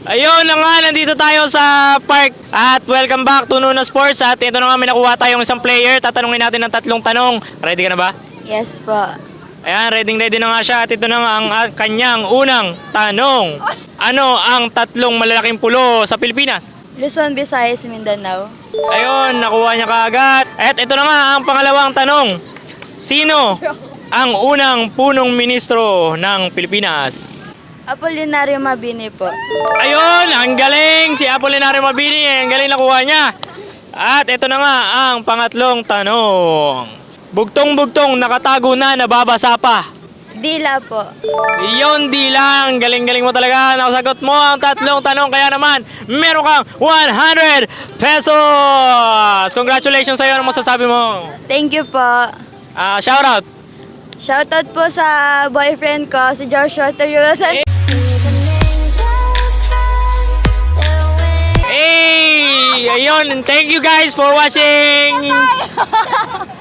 Ayun na nga, nandito tayo sa park at welcome back to Nuno Sports at ito na nga may nakuha tayong isang player. Tatanungin natin ng tatlong tanong. Ready ka na ba? Yes po. Ayan, ready ready na nga siya at ito na nga ang ah, kanyang unang tanong. Ano ang tatlong malalaking pulo sa Pilipinas? Luzon, Visayas, Mindanao. Ayun, nakuha niya kaagad. At ito na nga ang pangalawang tanong. Sino ang unang punong ministro ng Pilipinas? Apolinario Mabini po. Ayun, ang galing! Si Apolinario Mabini, ang galing nakuha niya. At ito na nga ang pangatlong tanong. Bugtong-bugtong nakatago na nababasa pa. Dila po. Iyon di lang, galing-galing mo talaga. Nakasagot mo ang tatlong tanong kaya naman meron kang 100 pesos! Congratulations sa'yo. Ano masasabi mo? Thank you po. Ah, shout out. Shoutout po sa boyfriend ko, si Joshua Tarusan. Hey! Ayun, thank you guys for watching!